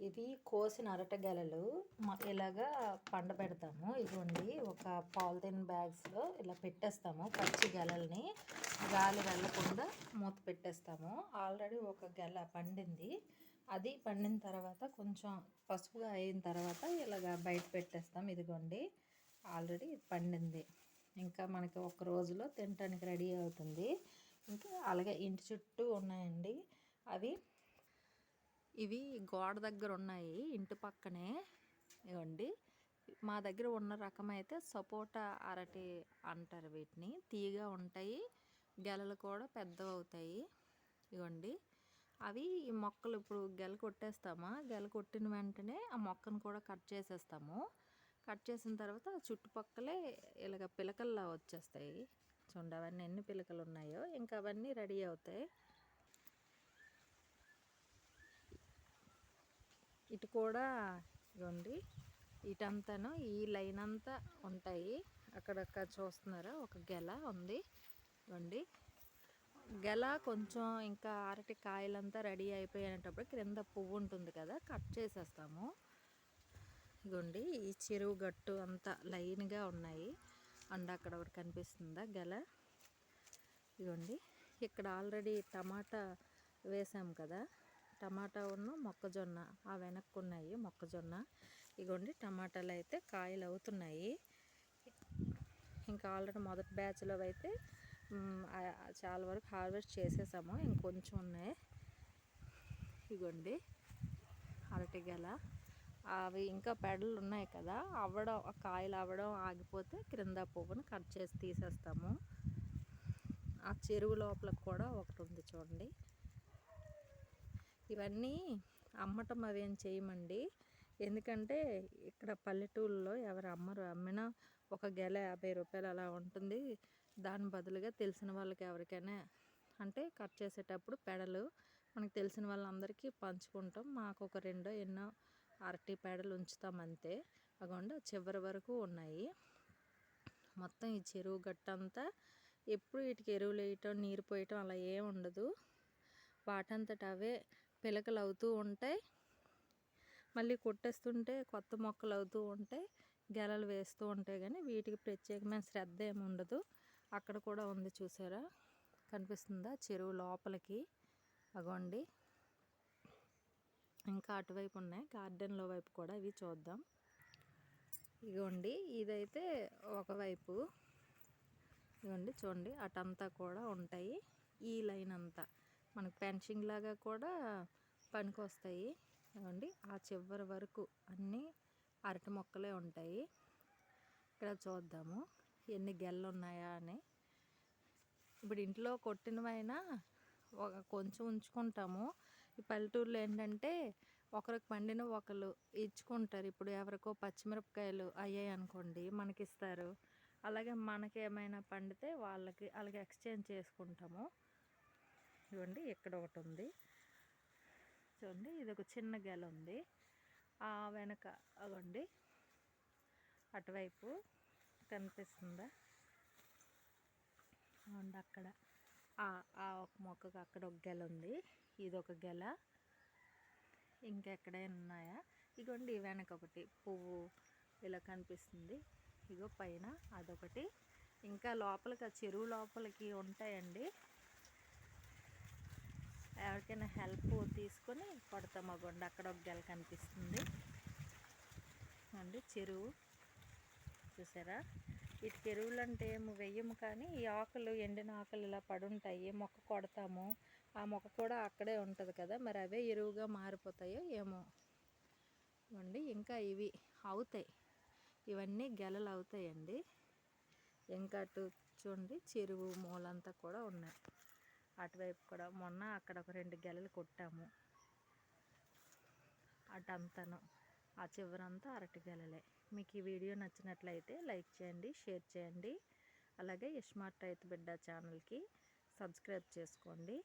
ఇవి కోసిన అరటగెలలు ఇలాగా పండబెడతాము. ఇదిగోండి ఒక పాలిథిన్ బ్యాగ్స్లో ఇలా పెట్టేస్తాము పచ్చి గెలల్ని. గాలి వెళ్ళకుండా మూత పెట్టేస్తాము. ఆల్రెడీ ఒక గెల పండింది. అది పండిన తర్వాత కొంచెం పసుపుగా అయిన తర్వాత ఇలాగ బయట పెట్టేస్తాం. ఇదిగోండి ఆల్రెడీ పండింది. ఇంకా మనకి ఒక రోజులో తినటానికి రెడీ అవుతుంది. ఇంకా అలాగే ఇంటి చుట్టూ ఉన్నాయండి. అవి ఇవి గోడ దగ్గర ఉన్నాయి ఇంటి పక్కనే. ఇవ్వండి. మా దగ్గర ఉన్న రకం అయితే సపోటా అరటి అంటారు వీటిని. తీయగా ఉంటాయి గెలలు కూడా పెద్దవి అవుతాయి. ఇవ్వండి. అవి ఈ మొక్కలు ఇప్పుడు గెల కొట్టేస్తామా? గెల కొట్టిన వెంటనే ఆ మొక్కను కూడా కట్ చేసేస్తాము. కట్ చేసిన తర్వాత చుట్టుపక్కలే ఇలాగ పిలకల్లా వచ్చేస్తాయి. చూడండి అవన్నీ ఎన్ని పిలకలు ఉన్నాయో. ఇంకా అవన్నీ రెడీ అవుతాయి. ఇటు కూడా ఇవ్వండి ఇటంతాను ఈ లైన్ అంతా ఉంటాయి అక్కడక్కడ చూస్తున్నారా? ఒక గెల ఉంది. ఇవ్వండి గెల కొంచెం ఇంకా అరటి కాయలంతా రెడీ అయిపోయేటప్పుడు క్రింద పువ్వు ఉంటుంది కదా కట్ చేసేస్తాము. ఇగోండి ఈ చెరువు గట్టు అంతా లైన్గా ఉన్నాయి. అండ్ అక్కడ ఒకటి కనిపిస్తుందా గెల? ఇగోండి ఇక్కడ ఆల్రెడీ టమాటా వేసాం కదా. టమాటా ఉన్న మొక్కజొన్న ఆ వెనక్కున్నాయి మొక్కజొన్న. ఇగోండి టమాటాలు అయితే కాయలు అవుతున్నాయి ఇంకా ఆల్రెడీ మొదటి బ్యాచ్లో అయితే చాలా వరకు హార్వెస్ట్ చేసేసాము. ఇంకొంచెం ఉన్నాయి. ఇగోండి అరటి గెల అవి ఇంకా పెడలు ఉన్నాయి కదా అవ్వడం కాయలు అవ్వడం ఆగిపోతే క్రింద పువ్వును కట్ చేసి తీసేస్తాము. ఆ చెరువు లోపల కూడా ఒకటి ఉంది చూడండి. ఇవన్నీ అమ్మటం అవేం చేయమండి. ఎందుకంటే ఇక్కడ పల్లెటూళ్ళలో ఎవరు అమ్మరు అమ్మినా ఒక గెల యాభై రూపాయలు అలా ఉంటుంది. దాని బదులుగా తెలిసిన వాళ్ళకి ఎవరికైనా అంటే కట్ చేసేటప్పుడు పెడలు మనకు తెలిసిన వాళ్ళందరికీ పంచుకుంటాం. మాకు ఒక రెండో ఎన్నో అరటి పెడలు ఉంచుతాం అంతే. అగోండి చివరి వరకు ఉన్నాయి. మొత్తం ఈ చెరువు గట్టంతా ఎప్పుడు వీటికి ఎరువులు వేయటం నీరు పోయటం అలా ఏం ఉండదు. వాటంతట అవే పిలకలు అవుతూ ఉంటాయి. మళ్ళీ కొట్టేస్తుంటే కొత్త మొక్కలు అవుతూ ఉంటాయి. గెలలు వేస్తూ ఉంటాయి కానీ వీటికి ప్రత్యేకమైన శ్రద్ధ ఏమి ఉండదు. అక్కడ కూడా ఉంది చూసారా? కనిపిస్తుందా? చెరువు లోపలికి. అగోండి. ఇంకా అటువైపు ఉన్నాయి. గార్డెన్లో వైపు కూడా ఇవి చూద్దాం. ఇగోండి. ఇదైతే ఒకవైపు ఇవ్వండి చూడండి. అటంతా కూడా ఉంటాయి. ఈ లైన్ అంతా. మనకు పెన్షింగ్ లాగా కూడా పనికొస్తాయి. ఏమండి? ఆ చివరి వరకు అన్నీ అరటి మొక్కలే ఉంటాయి. ఇక్కడ చూద్దాము. ఎన్ని గెల్లు ఉన్నాయా అని. ఇప్పుడు ఇంట్లో కొట్టినవైనా ఒక కొంచెం ఉంచుకుంటాము. ఈ పల్లెటూరులో ఏంటంటే ఒకరికి పండిన ఒకరు ఇచ్చుకుంటారు. ఇప్పుడు ఎవరికో పచ్చిమిరపకాయలు అయ్యాయి అనుకోండి మనకి ఇస్తారు అలాగే మనకి ఏమైనా పండితే వాళ్ళకి అలాగే ఎక్స్చేంజ్ చేసుకుంటాము. ఇవ్వండి ఇక్కడ ఒకటి ఉంది. చూడండి ఇది ఒక చిన్న గెల ఉంది. ఆ వెనక అవ్వండి అటువైపు కనిపిస్తుందా? అవండి అక్కడ. ఆ- ఆ ఒక మొక్కకు అక్కడ ఒక గెల ఉంది. ఇది ఒక గెల. ఇంకెక్కడైనా ఉన్నాయా? ఇగోండి వెనక ఒకటి పువ్వు ఇలా కనిపిస్తుంది. ఇగో పైన అదొకటి. ఇంకా లోపలికి ఆ చెరువు లోపలికి ఉంటాయండి. ఎవరికైనా హెల్ప్ తీసుకొని కొడతాం అగోండి అక్కడ ఒక గెల కనిపిస్తుంది. అండి చెరువు. చూసారా? ఇటు ఎరువులు అంటే ఏమి వెయ్యము కానీ ఈ ఆకులు ఎండిన ఆకులు ఇలా పడుంటాయి మొక్క కొడతాము ఆ మొక్క కూడా అక్కడే ఉంటుంది కదా. మరి అవే ఎరువుగా మారిపోతాయో ఏమో. అండి ఇంకా ఇవి అవుతాయి. ఇవన్నీ గెలలు అవుతాయండి. ఇంకా అటు చూడండి చెరువు మూలంతా కూడా ఉన్నాయి. అటువైపు కూడా మొన్న అక్కడ ఒక రెండు గెలలు కొట్టాము. అటంతను. ఆ చివరంతా అరటి గెలలే. మీకు ఈ వీడియో నచ్చినట్లయితే లైక్ చేయండి షేర్ చేయండి. అలాగే ఇస్మార్ట్ రైతు బిడ్డ ఛానల్కి సబ్స్క్రైబ్ చేసుకోండి.